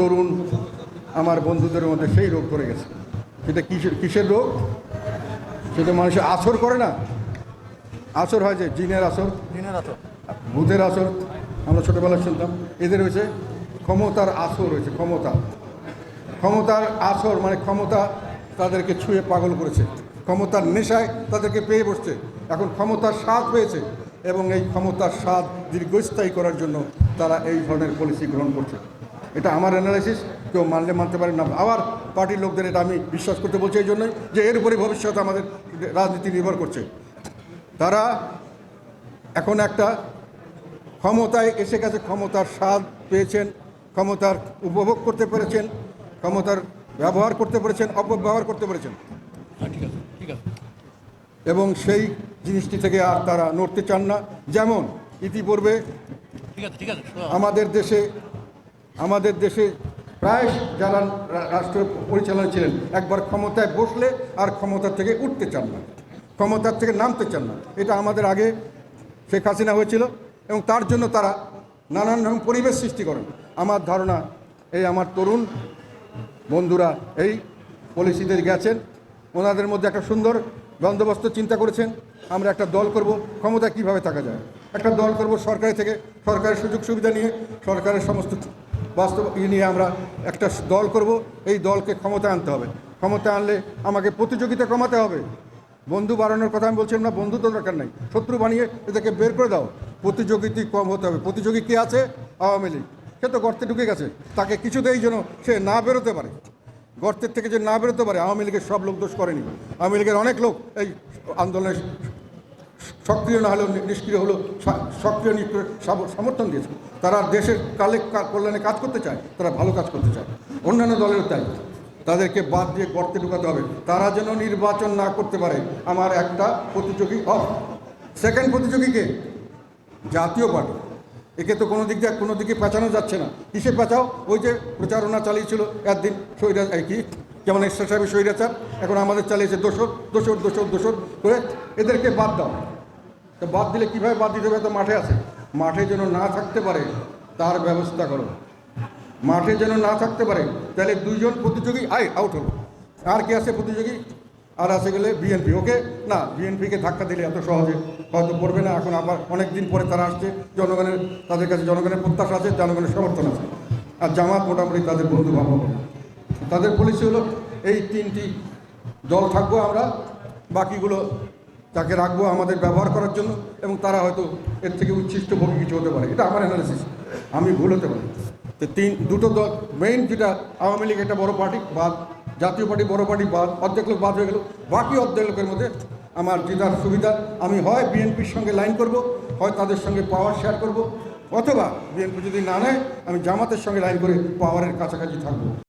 তরুণ আমার বন্ধুদের মধ্যে সেই রোগ ধরে গেছে। সেটা কিসের কিসের রোগ? সেটা মানুষের আসর করে না? আসর হয় যে জিনের আসর। জিনের আসর। ভূতের আসর। আমরা ছোটোবেলায় শুনতাম। এদের হয়েছে ক্ষমতার আসর হয়েছে ক্ষমতা। ক্ষমতার আসর মানে ক্ষমতা তাদেরকে ছুঁয়ে পাগল করেছে। ক্ষমতার নেশায় তাদেরকে পেয়ে বসছে। এখন ক্ষমতার স্বাদ পেয়েছে এবং এই ক্ষমতার স্বাদ দীর্ঘস্থায়ী করার জন্য তারা এই ধরনের পলিসি গ্রহণ করছে। এটা আমার অ্যানালাইসিস কেউ মানলে মানতে পারে না। আবার পার্টির লোকদের এটা আমি বিশ্বাস করতে বলছি এই জন্যই যে এর উপরে ভবিষ্যৎ আমাদের রাজনীতি নির্ভর করছে। তারা এখন একটা ক্ষমতায় এসে গেছে ক্ষমতার স্বাদ পেয়েছেন ক্ষমতার উপভোগ করতে পেরেছেন ক্ষমতার ব্যবহার করতে পেরেছেন অপব্যবহার করতে পেরেছেন। ঠিক আছে এবং সেই জিনিসটি থেকে আর তারা নড়তে চান না। যেমন ইতিপূর্বে। আমাদের দেশে আমাদের দেশে প্রায় যারা রাষ্ট্র পরিচালনা ছিলেন, একবার ক্ষমতায় বসলে আর ক্ষমতা থেকে উঠতে চান না। ক্ষমতার থেকে নামতে চান না। এটা আমাদের আগে শেখ হাসিনা হয়েছিল এবং তার জন্য তারা নানান রকম পরিবেশ সৃষ্টি করেন। আমার ধারণা, এই আমার তরুণ বন্ধুরা এই পলিসিদের গেছেন। ওনাদের মধ্যে একটা সুন্দর বন্দোবস্ত চিন্তা করেছেন। আমরা একটা দল করব ক্ষমতা কীভাবে থাকা যায়? একটা দল করব সরকারি থেকে, সরকারের সুযোগ সুবিধা নিয়ে, সরকারের সমস্ত বাস্তব ইয়ে নিয়ে আমরা একটা দল করব, এই দলকে ক্ষমতা আনতে হবে। ক্ষমতা আনলে আমাকে প্রতিযোগিতা কমাতে হবে। বন্ধু বাড়ানোর কথা আমি বলছিলাম না বন্ধু তো দরকার নাই। শত্রু বানিয়ে এদেরকে বের করে দাও। প্রতিযোগিতা কম হতে হবে। প্রতিযোগী কে আছে? আওয়ামী লীগ। সে তো গর্তে ঢুকে গেছে। তাকে কিছুতেই যেন সে না বেরোতে পারে। গর্তের থেকে যে না বেরোতে পারে, আওয়ামী লীগের সব লোক দোষ করেনি। আওয়ামী লীগের অনেক লোক এই আন্দোলনে সক্রিয় না হলেও নিষ্ক্রিয় হলেও সক্রিয় নিষ্ক্রিয় সাম- সমর্থন দিয়েছে। তারা দেশের কালে কল্যাণে কাজ করতে চায়, তারা ভালো কাজ করতে চায়। অন্যান্য দলেরও তাই। তাদেরকে বাদ দিয়ে গর্তে ঢুকাতে হবে। তারা যেন নির্বাচন না করতে পারে, আমার একটা প্রতিযোগী অফ সেকেন্ড প্রতিযোগীকে জাতীয় পার্টি। একে তো কোনো দিক দিয়ে কোনো দিকে পেঁচানো যাচ্ছে না। কিসে পেঁচাও? ওই যে প্রচারণা চালিয়েছিল একদিন সৈরা কি? যেমন এক্সট্রা সাহেবের স্বৈরাচার, এখন আমাদের চালিয়েছে দোসর দোসর দোসর দোসর করে এদেরকে বাদ দাও। তো বাদ দিলে কীভাবে বাদ দিতে হবে? তো মাঠে আছে। মাঠে যেন না থাকতে পারে, তার ব্যবস্থা করো। মাঠে যেন না থাকতে পারে, তাহলে দুইজন প্রতিযোগী আই আউট হলো। আর কে আছে প্রতিযোগী? আর আছে গেলে বিএনপি ওকে না বিএনপিকে ধাক্কা দিলে এত সহজে, হয়তো পড়বে না। এখন আবার অনেক দিন পরে তারা আসছে, জনগণের, তাদের কাছে জনগণের প্রত্যাশা আছে, জনগণের সমর্থন আছে। আর জামাত মোটামুটি তাদের বন্ধু ভাবো তাদের পলিসি হলো, এই তিনটি দল থাকব আমরা, বাকিগুলো তাকে রাখব আমাদের ব্যবহার করার জন্য এবং তারা হয়তো এর থেকে উচ্ছিষ্ট ভোগী কিছু হতে পারে। এটা আমার অ্যানালিসিস আমি ভুল হতে পারি। তো তিন, দুটো দল মেইন যেটা আওয়ামী লীগ একটা বড় পার্টি বাদ, জাতীয় পার্টি বড় পার্টি বাদ, অর্ধেক লোক বাদ হয়ে গেল। বাকি অর্ধেক লোকের মধ্যে আমার জেতার সুবিধা, আমি হয় বিএনপির সঙ্গে লাইন করব, হয় তাদের সঙ্গে পাওয়ার শেয়ার করব, অথবা বিএনপি যদি না নেয়, আমি জামাতের সঙ্গে লাইন করে পাওয়ারের কাছাকাছি থাকব।